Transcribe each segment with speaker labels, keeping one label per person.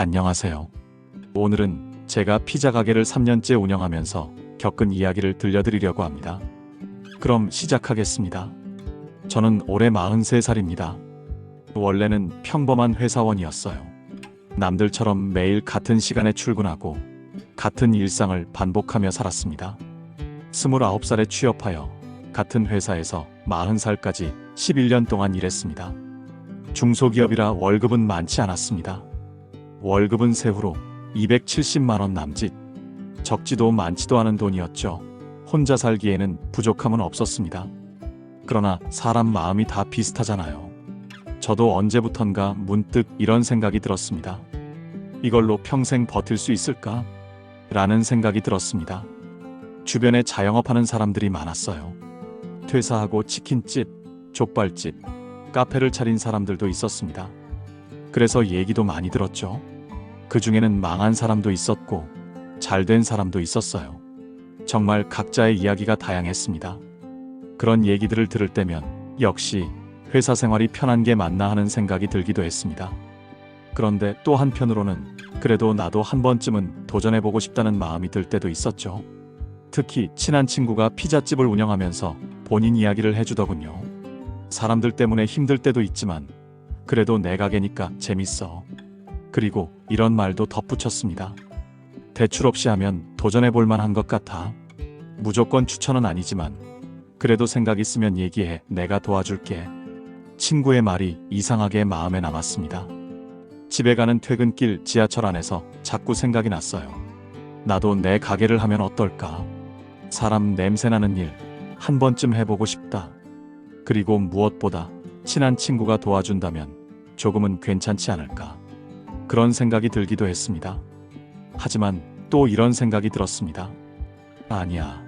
Speaker 1: 안녕하세요. 오늘은 제가 피자 가게를 3년째 운영하면서 겪은 이야기를 들려드리려고 합니다. 그럼 시작하겠습니다. 저는 올해 43살입니다. 원래는 평범한 회사원이었어요. 남들처럼 매일 같은 시간에 출근하고 같은 일상을 반복하며 살았습니다. 29살에 취업하여 같은 회사에서 40살까지 11년 동안 일했습니다. 중소기업이라 월급은 많지 않았습니다. 월급은 세후로 270만원 남짓. 적지도 많지도 않은 돈이었죠. 혼자 살기에는 부족함은 없었습니다. 그러나 사람 마음이 다 비슷하잖아요. 저도 언제부턴가 문득 이런 생각이 들었습니다. 이걸로 평생 버틸 수 있을까? 라는 생각이 들었습니다. 주변에 자영업하는 사람들이 많았어요. 퇴사하고 치킨집, 족발집, 카페를 차린 사람들도 있었습니다. 그래서 얘기도 많이 들었죠. 그 중에는 망한 사람도 있었고, 잘 된 사람도 있었어요. 정말 각자의 이야기가 다양했습니다. 그런 얘기들을 들을 때면 역시 회사 생활이 편한 게 맞나 하는 생각이 들기도 했습니다. 그런데 또 한편으로는 그래도 나도 한 번쯤은 도전해보고 싶다는 마음이 들 때도 있었죠. 특히 친한 친구가 피자집을 운영하면서 본인 이야기를 해주더군요. 사람들 때문에 힘들 때도 있지만 그래도 내 가게니까 재밌어. 그리고 이런 말도 덧붙였습니다. 대출 없이 하면 도전해 볼 만한 것 같아. 무조건 추천은 아니지만 그래도 생각 있으면 얘기해 내가 도와줄게. 친구의 말이 이상하게 마음에 남았습니다. 집에 가는 퇴근길 지하철 안에서 자꾸 생각이 났어요. 나도 내 가게를 하면 어떨까? 사람 냄새나는 일 한 번쯤 해보고 싶다. 그리고 무엇보다 친한 친구가 도와준다면 조금은 괜찮지 않을까. 그런 생각이 들기도 했습니다. 하지만 또 이런 생각이 들었습니다. 아니야.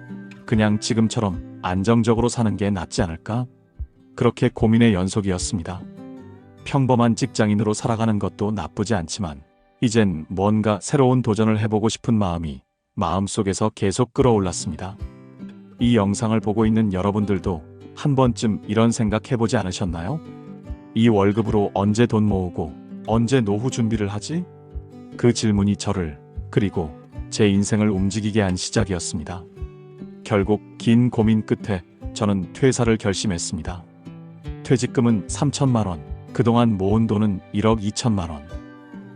Speaker 1: 그냥 지금처럼 안정적으로 사는 게 낫지 않을까? 그렇게 고민의 연속이었습니다. 평범한 직장인으로 살아가는 것도 나쁘지 않지만, 이젠 뭔가 새로운 도전을 해보고 싶은 마음이 마음속에서 계속 끌어올랐습니다. 이 영상을 보고 있는 여러분들도 한 번쯤 이런 생각 해보지 않으셨나요? 이 월급으로 언제 돈 모으고 언제 노후 준비를 하지? 그 질문이 저를 그리고 제 인생을 움직이게 한 시작이었습니다. 결국 긴 고민 끝에 저는 퇴사를 결심했습니다. 퇴직금은 3천만 원, 그동안 모은 돈은 1억 2천만 원.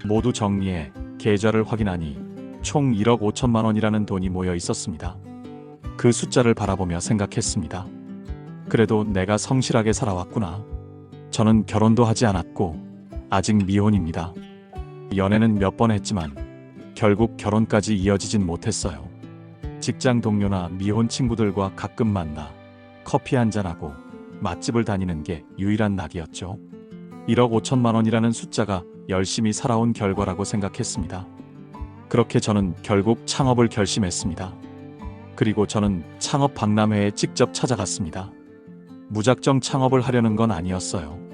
Speaker 1: 모두 정리해 계좌를 확인하니 총 1억 5천만 원이라는 돈이 모여 있었습니다. 그 숫자를 바라보며 생각했습니다. 그래도 내가 성실하게 살아왔구나. 저는 결혼도 하지 않았고 아직 미혼입니다. 연애는 몇 번 했지만 결국 결혼까지 이어지진 못했어요. 직장 동료나 미혼 친구들과 가끔 만나 커피 한잔하고 맛집을 다니는 게 유일한 낙이었죠. 1억 5천만 원이라는 숫자가 열심히 살아온 결과라고 생각했습니다. 그렇게 저는 결국 창업을 결심했습니다. 그리고 저는 창업 박람회에 직접 찾아갔습니다. 무작정 창업을 하려는 건 아니었어요.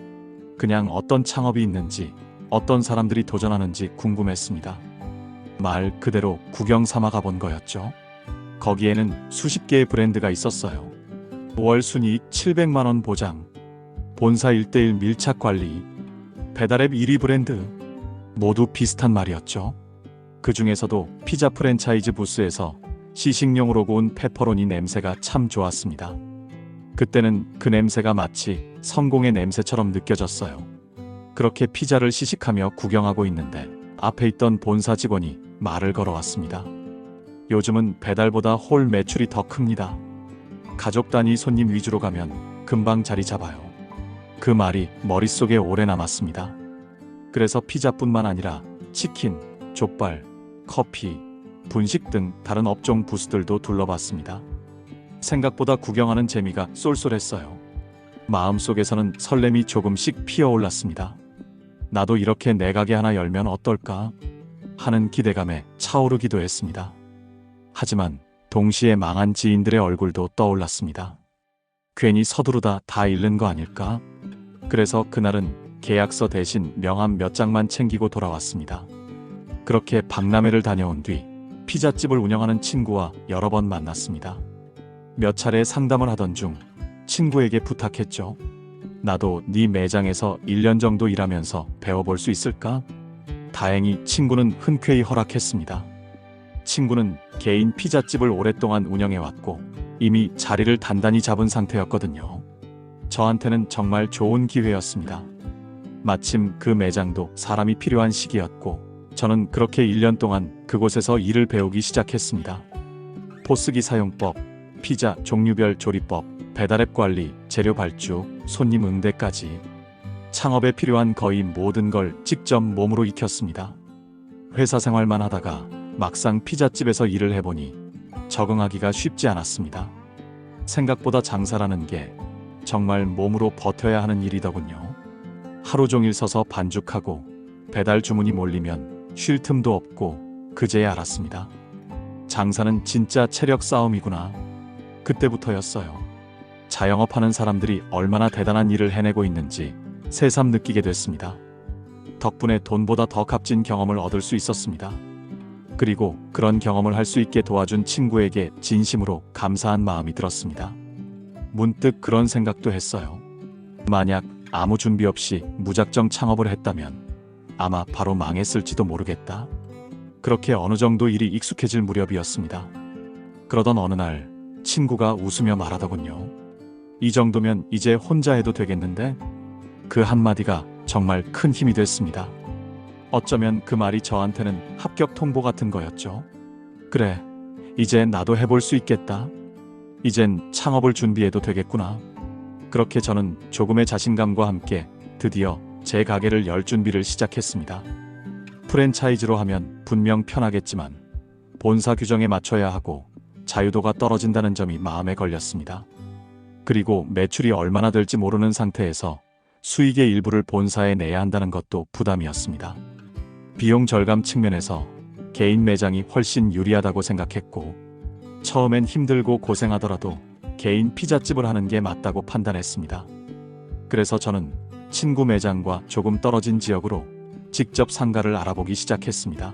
Speaker 1: 그냥 어떤 창업이 있는지, 어떤 사람들이 도전하는지 궁금했습니다. 말 그대로 구경 삼아 가본 거였죠. 거기에는 수십 개의 브랜드가 있었어요. 월 순이익 700만 원 보장, 본사 1대1 밀착 관리, 배달앱 1위 브랜드, 모두 비슷한 말이었죠. 그 중에서도 피자 프랜차이즈 부스에서 시식용으로 구운 페퍼로니 냄새가 참 좋았습니다. 그때는 그 냄새가 마치 성공의 냄새처럼 느껴졌어요. 그렇게 피자를 시식하며 구경하고 있는데 앞에 있던 본사 직원이 말을 걸어왔습니다. 요즘은 배달보다 홀 매출이 더 큽니다. 가족 단위 손님 위주로 가면 금방 자리 잡아요. 그 말이 머릿속에 오래 남았습니다. 그래서 피자뿐만 아니라 치킨, 족발, 커피, 분식 등 다른 업종 부스들도 둘러봤습니다. 생각보다 구경하는 재미가 쏠쏠했어요. 마음속에서는 설렘이 조금씩 피어올랐습니다. 나도 이렇게 내 가게 하나 열면 어떨까? 하는 기대감에 차오르기도 했습니다. 하지만 동시에 망한 지인들의 얼굴도 떠올랐습니다. 괜히 서두르다 다 잃는 거 아닐까? 그래서 그날은 계약서 대신 명함 몇 장만 챙기고 돌아왔습니다. 그렇게 박람회를 다녀온 뒤 피자집을 운영하는 친구와 여러 번 만났습니다. 몇 차례 상담을 하던 중 친구에게 부탁했죠. 나도 네 매장에서 1년 정도 일하면서 배워볼 수 있을까? 다행히 친구는 흔쾌히 허락했습니다. 친구는 개인 피자집을 오랫동안 운영해왔고 이미 자리를 단단히 잡은 상태였거든요. 저한테는 정말 좋은 기회였습니다. 마침 그 매장도 사람이 필요한 시기였고 저는 그렇게 1년 동안 그곳에서 일을 배우기 시작했습니다. 포스기 사용법, 피자 종류별 조리법, 배달앱 관리, 재료 발주, 손님 응대까지 창업에 필요한 거의 모든 걸 직접 몸으로 익혔습니다. 회사 생활만 하다가 막상 피자집에서 일을 해보니 적응하기가 쉽지 않았습니다. 생각보다 장사라는 게 정말 몸으로 버텨야 하는 일이더군요. 하루 종일 서서 반죽하고 배달 주문이 몰리면 쉴 틈도 없고 그제야 알았습니다. 장사는 진짜 체력 싸움이구나. 그때부터였어요. 자영업하는 사람들이 얼마나 대단한 일을 해내고 있는지 새삼 느끼게 됐습니다. 덕분에 돈보다 더 값진 경험을 얻을 수 있었습니다. 그리고 그런 경험을 할 수 있게 도와준 친구에게 진심으로 감사한 마음이 들었습니다. 문득 그런 생각도 했어요. 만약 아무 준비 없이 무작정 창업을 했다면 아마 바로 망했을지도 모르겠다. 그렇게 어느 정도 일이 익숙해질 무렵이었습니다. 그러던 어느 날 친구가 웃으며 말하더군요. 이 정도면 이제 혼자 해도 되겠는데? 그 한마디가 정말 큰 힘이 됐습니다. 어쩌면 그 말이 저한테는 합격 통보 같은 거였죠. 그래, 이제 나도 해볼 수 있겠다. 이젠 창업을 준비해도 되겠구나. 그렇게 저는 조금의 자신감과 함께 드디어 제 가게를 열 준비를 시작했습니다. 프랜차이즈로 하면 분명 편하겠지만 본사 규정에 맞춰야 하고 자유도가 떨어진다는 점이 마음에 걸렸습니다. 그리고 매출이 얼마나 될지 모르는 상태에서 수익의 일부를 본사에 내야 한다는 것도 부담이었습니다. 비용 절감 측면에서 개인 매장이 훨씬 유리하다고 생각했고 처음엔 힘들고 고생하더라도 개인 피자집을 하는 게 맞다고 판단했습니다. 그래서 저는 친구 매장과 조금 떨어진 지역으로 직접 상가를 알아보기 시작했습니다.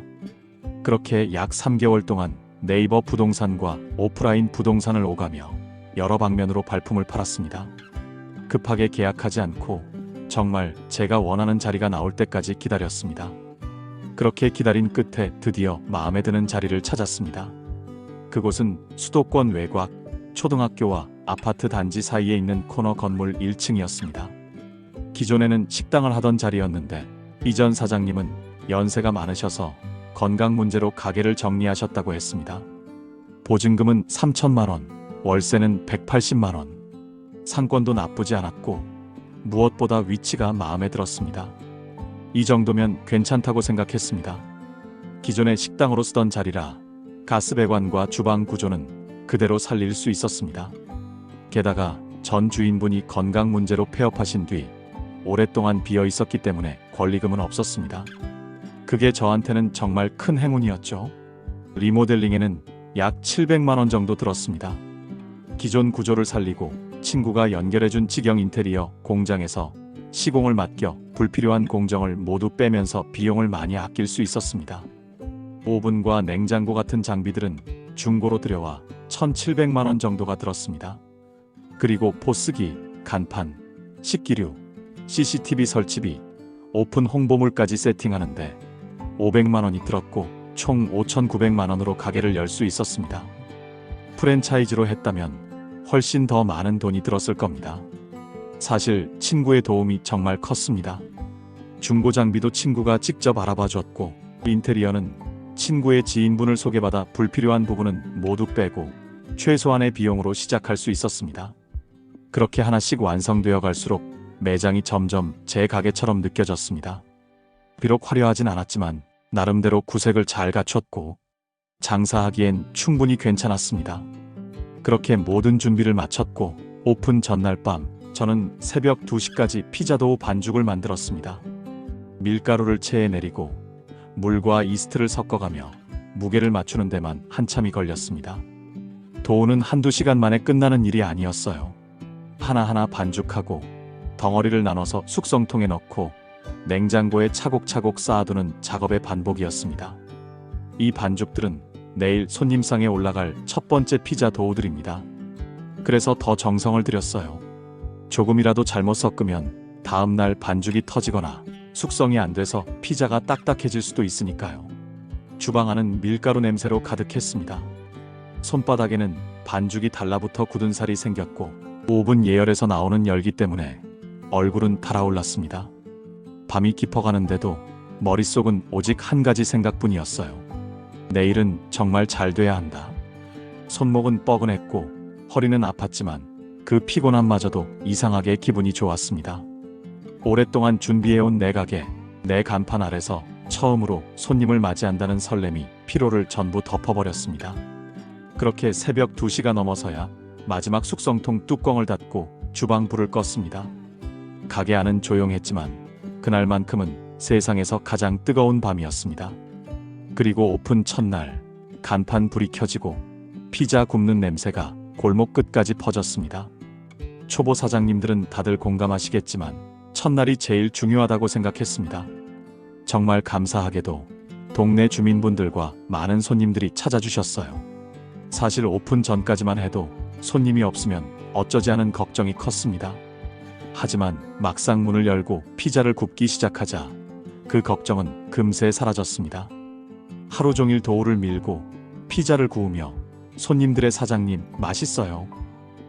Speaker 1: 그렇게 약 3개월 동안 네이버 부동산과 오프라인 부동산을 오가며 여러 방면으로 발품을 팔았습니다. 급하게 계약하지 않고 정말 제가 원하는 자리가 나올 때까지 기다렸습니다. 그렇게 기다린 끝에 드디어 마음에 드는 자리를 찾았습니다. 그곳은 수도권 외곽 초등학교와 아파트 단지 사이에 있는 코너 건물 1층이었습니다. 기존에는 식당을 하던 자리였는데 이전 사장님은 연세가 많으셔서 건강 문제로 가게를 정리하셨다고 했습니다. 보증금은 3천만 원, 월세는 180만 원. 상권도 나쁘지 않았고 무엇보다 위치가 마음에 들었습니다. 이 정도면 괜찮다고 생각했습니다. 기존에 식당으로 쓰던 자리라 가스 배관과 주방 구조는 그대로 살릴 수 있었습니다. 게다가 전 주인분이 건강 문제로 폐업하신 뒤 오랫동안 비어 있었기 때문에 권리금은 없었습니다. 그게 저한테는 정말 큰 행운이었죠. 리모델링에는 약 700만 원 정도 들었습니다. 기존 구조를 살리고 친구가 연결해준 직영 인테리어 공장에서 시공을 맡겨 불필요한 공정을 모두 빼면서 비용을 많이 아낄 수 있었습니다. 오븐과 냉장고 같은 장비들은 중고로 들여와 1,700만 원 정도가 들었습니다. 그리고 포스기, 간판, 식기류, CCTV 설치비, 오픈 홍보물까지 세팅하는데 500만 원이 들었고 총 5,900만 원으로 가게를 열 수 있었습니다. 프랜차이즈로 했다면 훨씬 더 많은 돈이 들었을 겁니다. 사실 친구의 도움이 정말 컸습니다. 중고 장비도 친구가 직접 알아봐 줬고 인테리어는 친구의 지인분을 소개받아 불필요한 부분은 모두 빼고 최소한의 비용으로 시작할 수 있었습니다. 그렇게 하나씩 완성되어 갈수록 매장이 점점 제 가게처럼 느껴졌습니다. 비록 화려하진 않았지만 나름대로 구색을 잘 갖췄고 장사하기엔 충분히 괜찮았습니다. 그렇게 모든 준비를 마쳤고 오픈 전날 밤 저는 새벽 2시까지 피자도우 반죽을 만들었습니다. 밀가루를 체에 내리고 물과 이스트를 섞어가며 무게를 맞추는 데만 한참이 걸렸습니다. 도우는 한두 시간 만에 끝나는 일이 아니었어요. 하나하나 반죽하고 덩어리를 나눠서 숙성통에 넣고 냉장고에 차곡차곡 쌓아두는 작업의 반복이었습니다. 이 반죽들은 내일 손님상에 올라갈 첫 번째 피자 도우들입니다. 그래서 더 정성을 들였어요. 조금이라도 잘못 섞으면 다음날 반죽이 터지거나 숙성이 안 돼서 피자가 딱딱해질 수도 있으니까요. 주방 안은 밀가루 냄새로 가득했습니다. 손바닥에는 반죽이 달라붙어 굳은 살이 생겼고 오븐 예열에서 나오는 열기 때문에 얼굴은 달아올랐습니다. 밤이 깊어가는데도 머릿속은 오직 한 가지 생각뿐이었어요. 내일은 정말 잘 돼야 한다. 손목은 뻐근했고 허리는 아팠지만 그 피곤함마저도 이상하게 기분이 좋았습니다. 오랫동안 준비해온 내 가게, 내 간판 아래서 처음으로 손님을 맞이한다는 설렘이 피로를 전부 덮어버렸습니다. 그렇게 새벽 2시가 넘어서야 마지막 숙성통 뚜껑을 닫고 주방 불을 껐습니다. 가게 안은 조용했지만 그날만큼은 세상에서 가장 뜨거운 밤이었습니다. 그리고 오픈 첫날 간판 불이 켜지고 피자 굽는 냄새가 골목 끝까지 퍼졌습니다. 초보 사장님들은 다들 공감하시겠지만 첫날이 제일 중요하다고 생각했습니다. 정말 감사하게도 동네 주민분들과 많은 손님들이 찾아주셨어요. 사실 오픈 전까지만 해도 손님이 없으면 어쩌지 하는 걱정이 컸습니다. 하지만 막상 문을 열고 피자를 굽기 시작하자 그 걱정은 금세 사라졌습니다. 하루 종일 도우를 밀고 피자를 구우며 손님들의 사장님 맛있어요.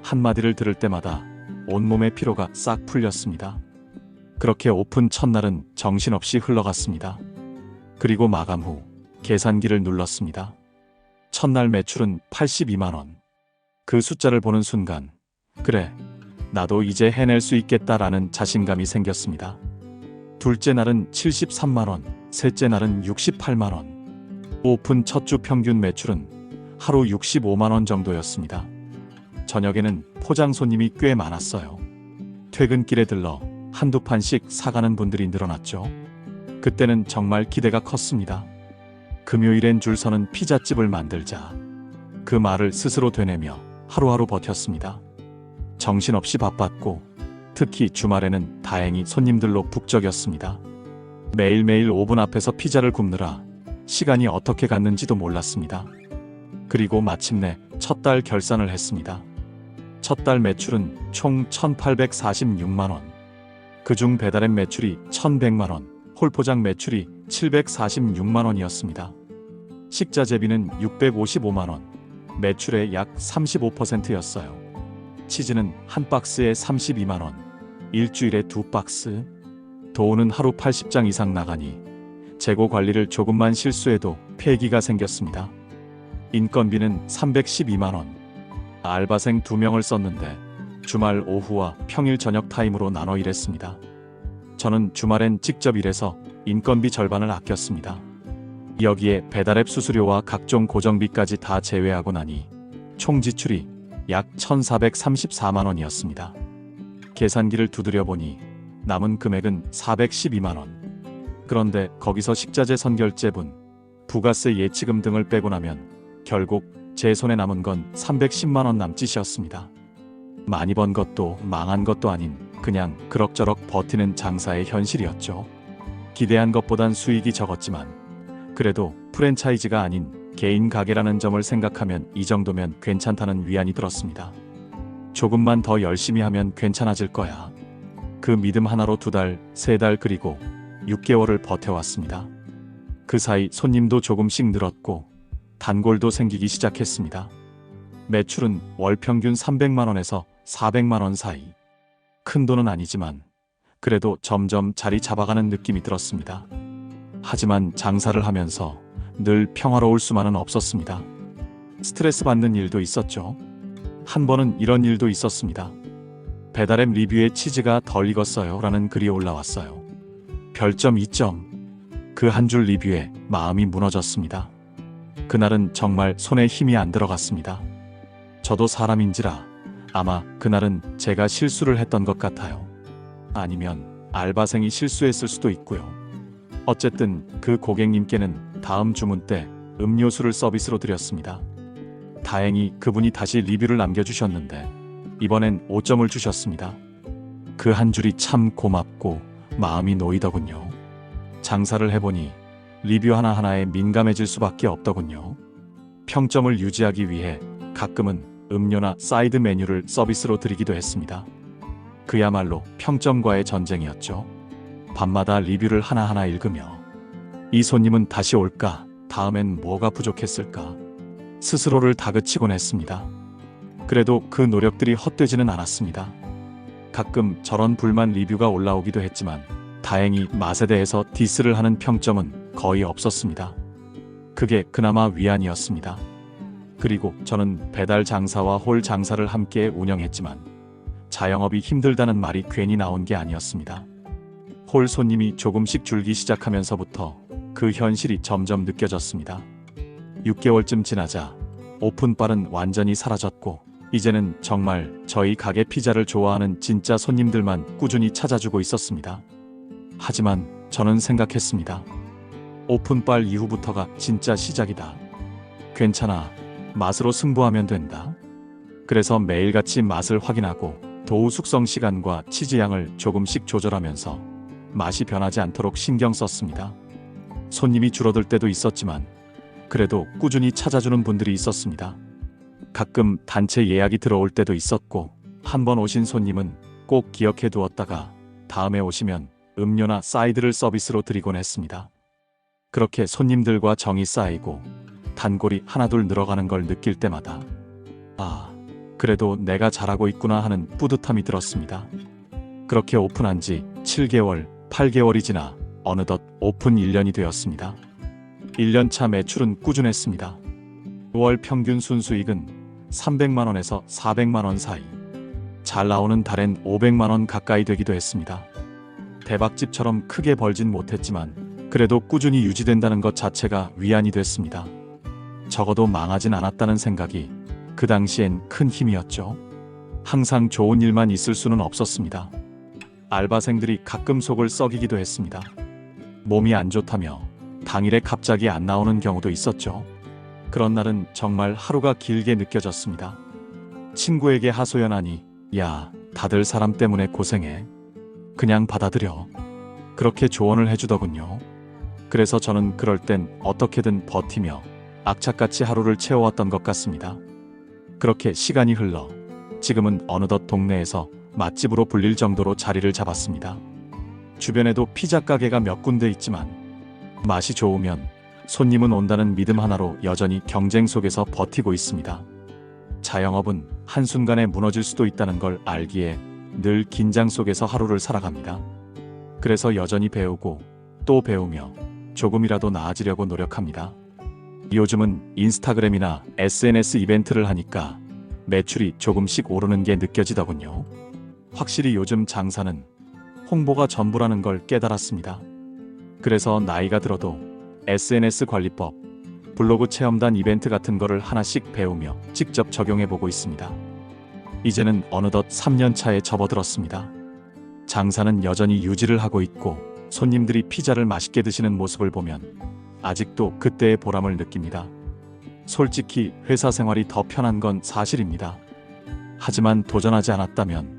Speaker 1: 한마디를 들을 때마다 온몸의 피로가 싹 풀렸습니다. 그렇게 오픈 첫날은 정신없이 흘러갔습니다. 그리고 마감 후 계산기를 눌렀습니다. 첫날 매출은 82만원. 그 숫자를 보는 순간, 그래, 나도 이제 해낼 수 있겠다라는 자신감이 생겼습니다. 둘째 날은 73만원, 셋째 날은 68만원. 오픈 첫 주 평균 매출은 하루 65만원 정도였습니다. 저녁에는 포장 손님이 꽤 많았어요. 퇴근길에 들러 한두 판씩 사가는 분들이 늘어났죠. 그때는 정말 기대가 컸습니다. 금요일엔 줄 서는 피자집을 만들자. 그 말을 스스로 되뇌며 하루하루 버텼습니다. 정신없이 바빴고 특히 주말에는 다행히 손님들로 북적였습니다. 매일매일 오븐 앞에서 피자를 굽느라 시간이 어떻게 갔는지도 몰랐습니다. 그리고 마침내 첫 달 결산을 했습니다. 첫 달 매출은 총 1,846만원. 그중 배달앱 매출이 1,100만원, 홀포장 매출이 746만원이었습니다. 식자재비는 655만원, 매출의 약 35%였어요. 치즈는 한 박스에 32만원, 일주일에 두 박스. 도우는 하루 80장 이상 나가니 재고 관리를 조금만 실수해도 폐기가 생겼습니다. 인건비는 312만원. 알바생 2명을 썼는데 주말 오후와 평일 저녁 타임으로 나눠 일했습니다. 저는 주말엔 직접 일해서 인건비 절반을 아꼈습니다. 여기에 배달앱 수수료와 각종 고정비까지 다 제외하고 나니 총 지출이 약 1,434만 원이었습니다. 계산기를 두드려 보니 남은 금액은 412만 원. 그런데 거기서 식자재 선결제분, 부가세 예치금 등을 빼고 나면 결국 제 손에 남은 건 310만 원 남짓이었습니다. 많이 번 것도 망한 것도 아닌 그냥 그럭저럭 버티는 장사의 현실이었죠. 기대한 것보단 수익이 적었지만 그래도 프랜차이즈가 아닌 개인 가게라는 점을 생각하면 이 정도면 괜찮다는 위안이 들었습니다. 조금만 더 열심히 하면 괜찮아질 거야. 그 믿음 하나로 두 달, 세 달 그리고 6개월을 버텨왔습니다. 그 사이 손님도 조금씩 늘었고 단골도 생기기 시작했습니다. 매출은 월 평균 300만원에서 400만원 사이. 큰 돈은 아니지만 그래도 점점 자리 잡아가는 느낌이 들었습니다. 하지만 장사를 하면서 늘 평화로울 수만은 없었습니다. 스트레스 받는 일도 있었죠. 한 번은 이런 일도 있었습니다. 배달앱 리뷰에 치즈가 덜 익었어요 라는 글이 올라왔어요. 별점 2점. 그 한 줄 리뷰에 마음이 무너졌습니다. 그날은 정말 손에 힘이 안 들어갔습니다. 저도 사람인지라 아마 그날은 제가 실수를 했던 것 같아요. 아니면 알바생이 실수했을 수도 있고요. 어쨌든 그 고객님께는 다음 주문 때 음료수를 서비스로 드렸습니다. 다행히 그분이 다시 리뷰를 남겨주셨는데 이번엔 5점을 주셨습니다. 그 한 줄이 참 고맙고 마음이 놓이더군요. 장사를 해보니 리뷰 하나하나에 민감해질 수밖에 없더군요. 평점을 유지하기 위해 가끔은 음료나 사이드 메뉴를 서비스로 드리기도 했습니다. 그야말로 평점과의 전쟁이었죠. 밤마다 리뷰를 하나하나 읽으며 이 손님은 다시 올까? 다음엔 뭐가 부족했을까? 스스로를 다그치곤 했습니다. 그래도 그 노력들이 헛되지는 않았습니다. 가끔 저런 불만 리뷰가 올라오기도 했지만 다행히 맛에 대해서 디스를 하는 평점은 거의 없었습니다. 그게 그나마 위안이었습니다. 그리고 저는 배달 장사와 홀 장사를 함께 운영했지만 자영업이 힘들다는 말이 괜히 나온 게 아니었습니다. 홀 손님이 조금씩 줄기 시작하면서부터 그 현실이 점점 느껴졌습니다. 6개월쯤 지나자 오픈빨은 완전히 사라졌고 이제는 정말 저희 가게 피자를 좋아하는 진짜 손님들만 꾸준히 찾아주고 있었습니다. 하지만 저는 생각했습니다. 오픈빨 이후부터가 진짜 시작이다. 괜찮아. 맛으로 승부하면 된다. 그래서 매일같이 맛을 확인하고 도우 숙성 시간과 치즈 양을 조금씩 조절하면서 맛이 변하지 않도록 신경 썼습니다. 손님이 줄어들 때도 있었지만 그래도 꾸준히 찾아주는 분들이 있었습니다. 가끔 단체 예약이 들어올 때도 있었고 한 번 오신 손님은 꼭 기억해 두었다가 다음에 오시면 음료나 사이드를 서비스로 드리곤 했습니다. 그렇게 손님들과 정이 쌓이고 단골이 하나둘 늘어가는 걸 느낄 때마다 아, 그래도 내가 잘하고 있구나 하는 뿌듯함이 들었습니다. 그렇게 오픈한 지 7개월, 8개월이 지나 어느덧 오픈 1년이 되었습니다. 1년차 매출은 꾸준했습니다. 월 평균 순수익은 300만원에서 400만원 사이. 잘 나오는 달엔 500만원 가까이 되기도 했습니다. 대박집처럼 크게 벌진 못했지만 그래도 꾸준히 유지된다는 것 자체가 위안이 됐습니다. 적어도 망하진 않았다는 생각이 그 당시엔 큰 힘이었죠. 항상 좋은 일만 있을 수는 없었습니다. 알바생들이 가끔 속을 썩이기도 했습니다. 몸이 안 좋다며 당일에 갑자기 안 나오는 경우도 있었죠. 그런 날은 정말 하루가 길게 느껴졌습니다. 친구에게 하소연하니, 야, 다들 사람 때문에 고생해. 그냥 받아들여. 그렇게 조언을 해주더군요. 그래서 저는 그럴 땐 어떻게든 버티며 악착같이 하루를 채워왔던 것 같습니다. 그렇게 시간이 흘러 지금은 어느덧 동네에서 맛집으로 불릴 정도로 자리를 잡았습니다. 주변에도 피자 가게가 몇 군데 있지만 맛이 좋으면 손님은 온다는 믿음 하나로 여전히 경쟁 속에서 버티고 있습니다. 자영업은 한순간에 무너질 수도 있다는 걸 알기에 늘 긴장 속에서 하루를 살아갑니다. 그래서 여전히 배우고 또 배우며 조금이라도 나아지려고 노력합니다. 요즘은 인스타그램이나 SNS 이벤트를 하니까 매출이 조금씩 오르는 게 느껴지더군요. 확실히 요즘 장사는 홍보가 전부라는 걸 깨달았습니다. 그래서 나이가 들어도 SNS 관리법, 블로그 체험단 이벤트 같은 거를 하나씩 배우며 직접 적용해 보고 있습니다. 이제는 어느덧 3년 차에 접어들었습니다. 장사는 여전히 유지를 하고 있고 손님들이 피자를 맛있게 드시는 모습을 보면 아직도 그때의 보람을 느낍니다. 솔직히 회사 생활이 더 편한 건 사실입니다. 하지만 도전하지 않았다면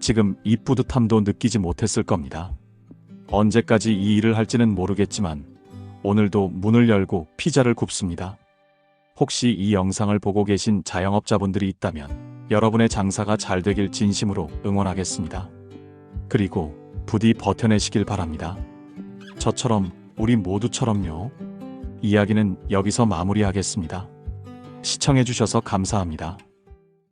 Speaker 1: 지금 이 뿌듯함도 느끼지 못했을 겁니다. 언제까지 이 일을 할지는 모르겠지만 오늘도 문을 열고 피자를 굽습니다. 혹시 이 영상을 보고 계신 자영업자분들이 있다면 여러분의 장사가 잘 되길 진심으로 응원하겠습니다. 그리고 부디 버텨내시길 바랍니다. 저처럼 우리 모두처럼요. 이야기는 여기서 마무리하겠습니다. 시청해주셔서 감사합니다.